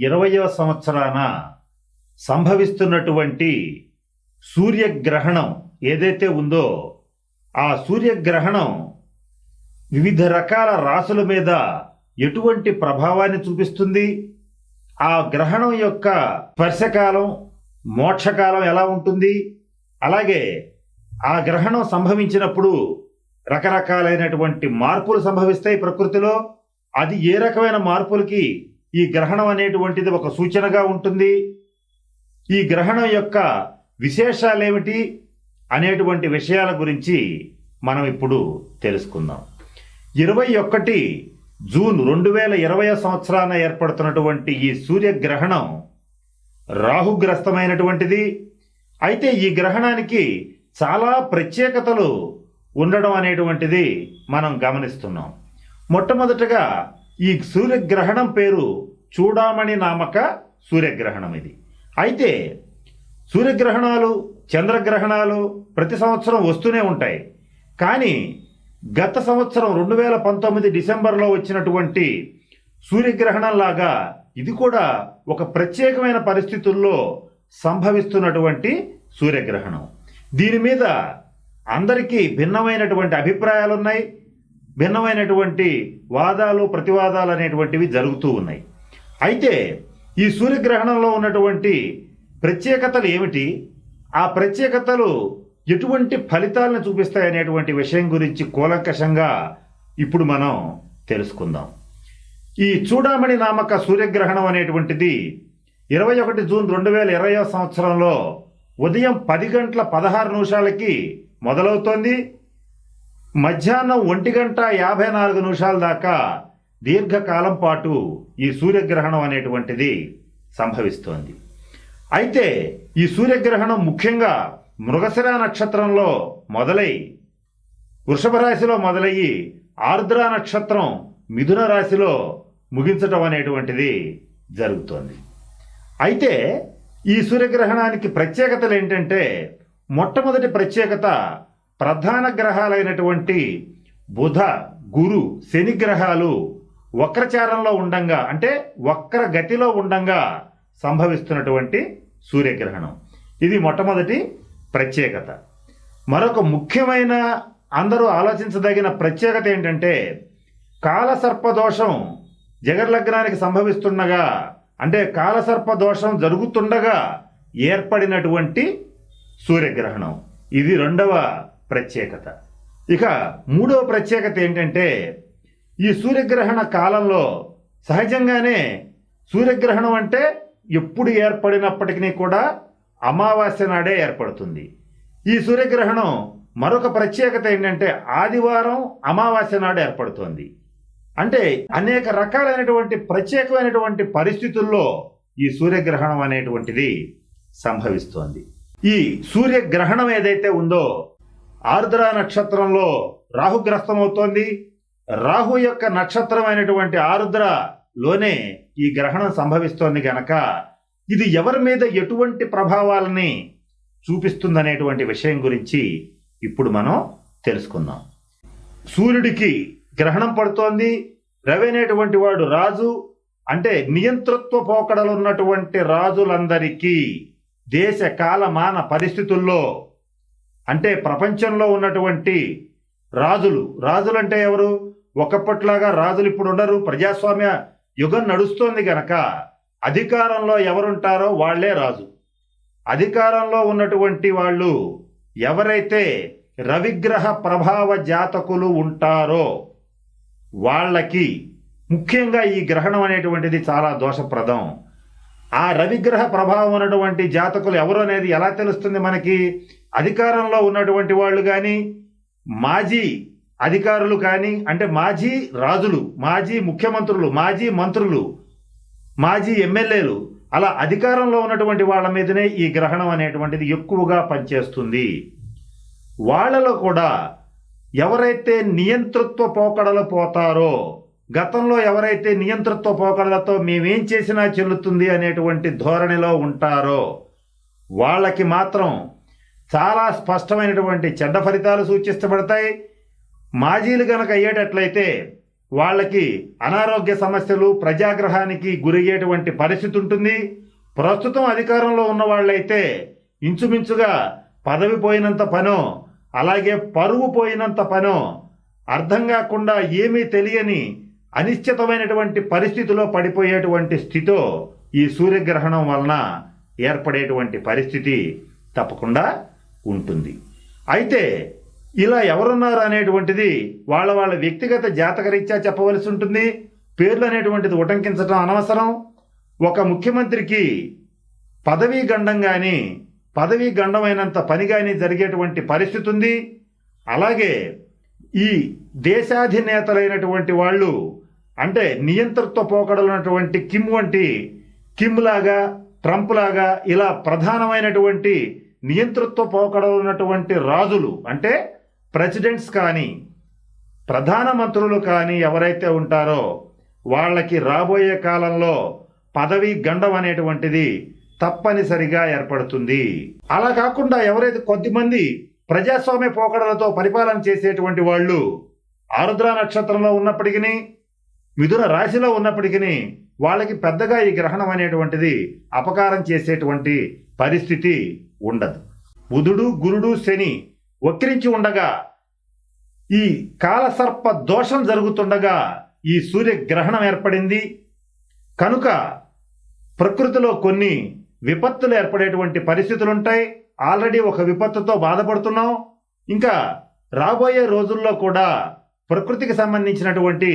ఇరవయవ సంవత్సరాన సంభవిస్తున్నటువంటి సూర్యగ్రహణం ఏదైతే ఉందో ఆ సూర్యగ్రహణం వివిధ రకాల రాసుల మీద ఎటువంటి ప్రభావాన్ని చూపిస్తుంది? ఆ గ్రహణం యొక్క స్పర్శకాలం మోక్షకాలం ఎలా ఉంటుంది? అలాగే ఆ గ్రహణం సంభవించినప్పుడు రకరకాలైనటువంటి మార్పులు సంభవిస్తాయి ప్రకృతిలో. అది ఏ రకమైన మార్పులకి ఈ గ్రహణం అనేటువంటిది ఒక సూచనగా ఉంటుంది. ఈ గ్రహణం యొక్క విశేషాలేమిటి అనేటువంటి విషయాల గురించి మనం ఇప్పుడు తెలుసుకుందాం. ఇరవై ఒకటి జూన్ రెండు వేల ఇరవై సంవత్సరాన ఏర్పడుతున్నటువంటి ఈ సూర్యగ్రహణం రాహుగ్రస్తమైనటువంటిది. అయితే ఈ గ్రహణానికి చాలా ప్రత్యేకతలు ఉండడం అనేటువంటిది మనం గమనిస్తున్నాం. మొట్టమొదటగా ఈ సూర్యగ్రహణం పేరు చూడామణి నామక సూర్యగ్రహణం ఇది. అయితే సూర్యగ్రహణాలు చంద్రగ్రహణాలు ప్రతి సంవత్సరం వస్తూనే ఉంటాయి. కానీ గత సంవత్సరం రెండు వేల పంతొమ్మిది డిసెంబర్లో వచ్చినటువంటి సూర్యగ్రహణంలాగా ఇది కూడా ఒక ప్రత్యేకమైన పరిస్థితుల్లో సంభవిస్తున్నటువంటి సూర్యగ్రహణం. దీని మీద అందరికీ భిన్నమైనటువంటి అభిప్రాయాలు ఉన్నాయి భిన్నమైనటువంటి వాదాలు ప్రతివాదాలు అనేటువంటివి జరుగుతూ ఉన్నాయి. అయితే ఈ సూర్యగ్రహణంలో ఉన్నటువంటి ప్రత్యేకతలు ఏమిటి? ఆ ప్రత్యేకతలు ఎటువంటి ఫలితాలను చూపిస్తాయనేటువంటి విషయం గురించి కూలంకషంగా ఇప్పుడు మనం తెలుసుకుందాం. ఈ చూడామణి నామక సూర్యగ్రహణం అనేటువంటిది ఇరవై ఒకటి జూన్ రెండు వేల ఇరవై సంవత్సరంలో ఉదయం పది గంటల పదహారు నిమిషాలకి మొదలవుతోంది. మధ్యాహ్నం ఒంటి గంట యాభై నాలుగు నిమిషాల దాకా దీర్ఘకాలం పాటు ఈ సూర్యగ్రహణం అనేటువంటిది సంభవిస్తోంది. అయితే ఈ సూర్యగ్రహణం ముఖ్యంగా మృగశిర నక్షత్రంలో మొదలై వృషభ రాశిలో మొదలయ్యి ఆర్ద్ర నక్షత్రం మిథున రాశిలో ముగించటం అనేటువంటిది జరుగుతోంది. అయితే ఈ సూర్యగ్రహణానికి ప్రత్యేకతలు ఏంటంటే మొట్టమొదటి ప్రత్యేకత ప్రధాన గ్రహాలైనటువంటి బుధ గురు శని గ్రహాలు వక్రచారంలో ఉండంగా అంటే వక్ర గతిలో ఉండంగా సంభవిస్తున్నటువంటి సూర్యగ్రహణం. ఇది మొట్టమొదటి ప్రత్యేకత. మరొక ముఖ్యమైన అందరూ ఆలోచించదగిన ప్రత్యేకత ఏంటంటే కాలసర్ప దోషం జగర్లగ్నానికి సంభవిస్తుండగా అంటే కాలసర్ప దోషం జరుగుతుండగా ఏర్పడినటువంటి సూర్యగ్రహణం. ఇది రెండవ ప్రత్యేకత. ఇక మూడో ప్రత్యేకత ఏంటంటే ఈ సూర్యగ్రహణ కాలంలో సహజంగానే సూర్యగ్రహణం అంటే ఎప్పుడు ఏర్పడినప్పటికీ కూడా అమావాస్య నాడే ఏర్పడుతుంది. ఈ సూర్యగ్రహణం మరొక ప్రత్యేకత ఏంటంటే ఆదివారం అమావాస్య నాడు ఏర్పడుతోంది. అంటే అనేక రకాలైనటువంటి ప్రత్యేకమైనటువంటి పరిస్థితుల్లో ఈ సూర్యగ్రహణం అనేటువంటిది సంభవిస్తోంది. ఈ సూర్యగ్రహణం ఏదైతే ఉందో ఆర్ద్ర నక్షత్రంలో రాహుగ్రస్తమవుతోంది. రాహు యొక్క నక్షత్రం అయినటువంటి ఆరుద్రలోనే ఈ గ్రహణం సంభవిస్తోంది గనక ఇది ఎవరి మీద ఎటువంటి ప్రభావాలని చూపిస్తుందనేటువంటి విషయం గురించి ఇప్పుడు మనం తెలుసుకుందాం. సూర్యుడికి గ్రహణం పడుతోంది. రవి అనేటువంటి వాడు రాజు. అంటే నియంతృత్వ పోకడలు ఉన్నటువంటి రాజులందరికీ దేశ కాలమాన పరిస్థితుల్లో అంటే ప్రపంచంలో ఉన్నటువంటి రాజులు. రాజులంటే ఎవరు? ఒకప్పట్లాగా రాజులు ఇప్పుడు ఉండరు. ప్రజాస్వామ్య యుగం నడుస్తోంది గనక అధికారంలో ఎవరుంటారో వాళ్ళే రాజు. అధికారంలో ఉన్నటువంటి వాళ్ళు ఎవరైతే రవిగ్రహ ప్రభావ జాతకులు ఉంటారో వాళ్ళకి ముఖ్యంగా ఈ గ్రహణం అనేటువంటిది చాలా దోషప్రదం. ఆ రవిగ్రహ ప్రభావం ఉన్నటువంటి జాతకులు ఎవరు అనేది ఎలా తెలుస్తుంది మనకి? అధికారంలో ఉన్నటువంటి వాళ్ళు కానీ మాజీ అధికారులు కానీ అంటే మాజీ రాజులు మాజీ ముఖ్యమంత్రులు మాజీ మంత్రులు మాజీ ఎమ్మెల్యేలు అలా అధికారంలో ఉన్నటువంటి వాళ్ళ మీదనే ఈ గ్రహణం అనేటువంటిది ఎక్కువగా పనిచేస్తుంది. వాళ్ళలో కూడా ఎవరైతే నియంతృత్వ పోకడలు పోతారో గతంలో ఎవరైతే నియంతృత్వ పోకడలతో మేమేం చేసినా చెల్లుతుంది అనేటువంటి ధోరణిలో ఉంటారో వాళ్ళకి మాత్రం చాలా స్పష్టమైనటువంటి చెడ్డ ఫలితాలు సూచించబడతాయి మాజీలు కనుక అయ్యేటట్లయితే వాళ్ళకి అనారోగ్య సమస్యలు ప్రజాగ్రహానికి గురయ్యేటువంటి పరిస్థితి ఉంటుంది. ప్రస్తుతం అధికారంలో ఉన్న వాళ్ళైతే ఇంచుమించుగా పదవి పోయినంత పనో అలాగే పరువు పోయినంత పనో అర్థం కాకుండా ఏమీ తెలియని అనిశ్చితమైనటువంటి పరిస్థితిలో పడిపోయేటువంటి స్థితితో ఈ సూర్యగ్రహణం వలన ఏర్పడేటువంటి పరిస్థితి తప్పకుండా ఉంటుంది. అయితే ఇలా ఎవరున్నారు అనేటువంటిది వాళ్ళ వాళ్ళ వ్యక్తిగత జాతకరీత్యా చెప్పవలసి ఉంటుంది. పేర్లు అనేటువంటిది ఉటంకించడం అనవసరం. ఒక ముఖ్యమంత్రికి పదవీ గండం కానీ పదవీ గండమైనంత పని కానీ జరిగేటువంటి పరిస్థితి ఉంది. అలాగే ఈ దేశాధినేతలైనటువంటి వాళ్ళు అంటే నియంతృత్వ పోకడలున్నటువంటి కిమ్ వంటి కిమ్ లాగా ట్రంప్ లాగా ఇలా ప్రధానమైనటువంటి నియంతృత్వ పోకడలు ఉన్నటువంటి రాజులు అంటే ప్రెసిడెంట్స్ కానీ ప్రధానమంత్రులు కానీ ఎవరైతే ఉంటారో వాళ్ళకి రాబోయే కాలంలో పదవి గండం అనేటువంటిది తప్పనిసరిగా ఏర్పడుతుంది. అలా కాకుండా ఎవరైతే కొద్దిమంది ప్రజాస్వామ్య పోకడలతో పరిపాలన చేసేటువంటి వాళ్ళు ఆరుద్ర నక్షత్రంలో ఉన్నప్పటికీ మిథున రాశిలో ఉన్నప్పటికీ వాళ్ళకి పెద్దగా ఈ గ్రహణం అనేటువంటిది అపకారం చేసేటువంటి పరిస్థితి ఉండదు. బుధుడు గురుడు శని వక్రించి ఉండగా ఈ కాలసర్ప దోషం జరుగుతుండగా ఈ సూర్యగ్రహణం ఏర్పడింది. కనుక ప్రకృతిలో కొన్ని విపత్తులు ఏర్పడేటువంటి పరిస్థితులు ఉంటాయి ఆల్రెడీ ఒక విపత్తుతో బాధపడుతున్నాం. ఇంకా రాబోయే రోజుల్లో కూడా ప్రకృతికి సంబంధించినటువంటి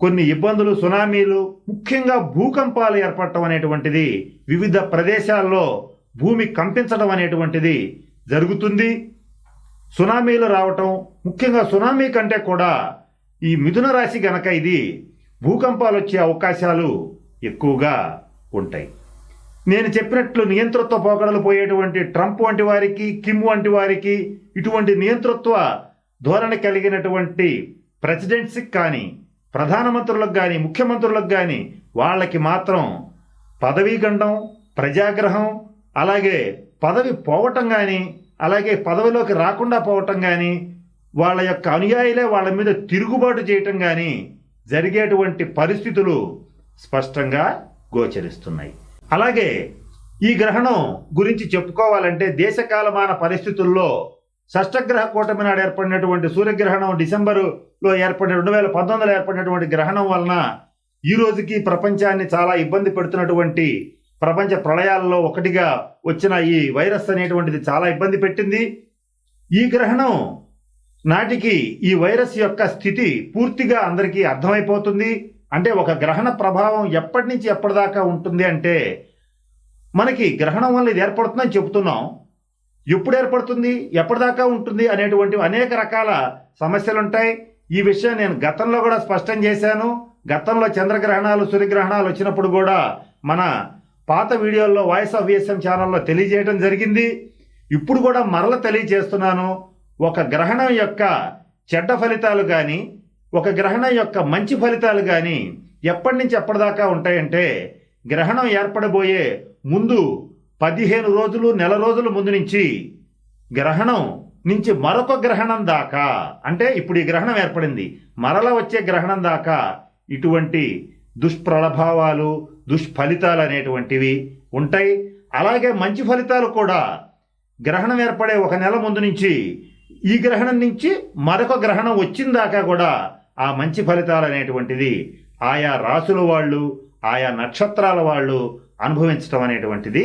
కొన్ని ఇబ్బందులు సునామీలు ముఖ్యంగా భూకంపాలు ఏర్పడటం అనేటువంటిది వివిధ ప్రదేశాల్లో భూమి కంపించడం అనేటువంటిది జరుగుతుంది. సునామీలు రావటం ముఖ్యంగా సునామీ కంటే కూడా ఈ మిథున రాశి గనక ఇది భూకంపాలు వచ్చే అవకాశాలు ఎక్కువగా ఉంటాయి. నేను చెప్పినట్లు నియంతృత్వ పోకడలు పోయేటువంటి ట్రంప్ వంటి వారికి కిమ్ వంటి వారికి ఇటువంటి నియంతృత్వ ధోరణి కలిగినటువంటి ప్రెసిడెంట్స్కి కానీ ప్రధానమంత్రులకు కానీ ముఖ్యమంత్రులకు కానీ వాళ్ళకి మాత్రం పదవీ గండం ప్రజాగ్రహం అలాగే పదవి పోవటం కానీ అలాగే పదవిలోకి రాకుండా పోవటం కానీ వాళ్ళ యొక్క అనుయాయులే వాళ్ళ మీద తిరుగుబాటు చేయటం కానీ జరిగేటువంటి పరిస్థితులు స్పష్టంగా గోచరిస్తున్నాయి. అలాగే ఈ గ్రహణం గురించి చెప్పుకోవాలంటే దేశకాలమాన పరిస్థితుల్లో షష్టగ్రహ కూటమి నాడు ఏర్పడినటువంటి సూర్యగ్రహణం డిసెంబరులో ఏర్పడిన రెండు వేల పంతొమ్మిదిలో ఏర్పడినటువంటి గ్రహణం వలన ఈ రోజుకి ప్రపంచాన్ని చాలా ఇబ్బంది పెడుతున్నటువంటి ప్రపంచ ప్రళయాలలో ఒకటిగా వచ్చిన ఈ వైరస్ అనేటువంటిది చాలా ఇబ్బంది పెట్టింది. ఈ గ్రహణం నాటికి ఈ వైరస్ యొక్క స్థితి పూర్తిగా అందరికీ అర్థమైపోతుంది. అంటే ఒక గ్రహణ ప్రభావం ఎప్పటి నుంచి ఎప్పటిదాకా ఉంటుంది అంటే మనకి గ్రహణం వల్ల ఇది ఏర్పడుతుందని చెబుతున్నాం. ఎప్పుడు ఏర్పడుతుంది ఎప్పటిదాకా ఉంటుంది అనేటువంటి అనేక రకాల సమస్యలు ఉంటాయి ఈ విషయం నేను గతంలో కూడా స్పష్టం చేశాను. గతంలో చంద్రగ్రహణాలు సూర్యగ్రహణాలు వచ్చినప్పుడు కూడా మన పాత వీడియోల్లో వాయిస్ ఆఫ్ విఎస్ఎం ఛానల్లో తెలియజేయడం జరిగింది. ఇప్పుడు కూడా మరల తెలియజేస్తున్నాను. ఒక గ్రహణం యొక్క చెడ్డ ఫలితాలు కానీ ఒక గ్రహణం యొక్క మంచి ఫలితాలు కానీ ఎప్పటి నుంచి ఎప్పటిదాకా ఉంటాయంటే గ్రహణం ఏర్పడబోయే ముందు పదిహేను రోజులు నెల రోజుల ముందు నుంచి గ్రహణం నుంచి మరొక గ్రహణం దాకా అంటే ఇప్పుడు ఈ గ్రహణం ఏర్పడింది మరల వచ్చే గ్రహణం దాకా ఇటువంటి దుష్ప్రభావాలు దుష్ఫలితాలు అనేటువంటివి ఉంటాయి. అలాగే మంచి ఫలితాలు కూడా గ్రహణం ఏర్పడే ఒక నెల ముందు నుంచి ఈ గ్రహణం నుంచి మరొక గ్రహణం వచ్చిన దాకా కూడా ఆ మంచి ఫలితాలు అనేటువంటిది ఆయా రాసుల వాళ్ళు ఆయా నక్షత్రాల వాళ్ళు అనుభవించడం అనేటువంటిది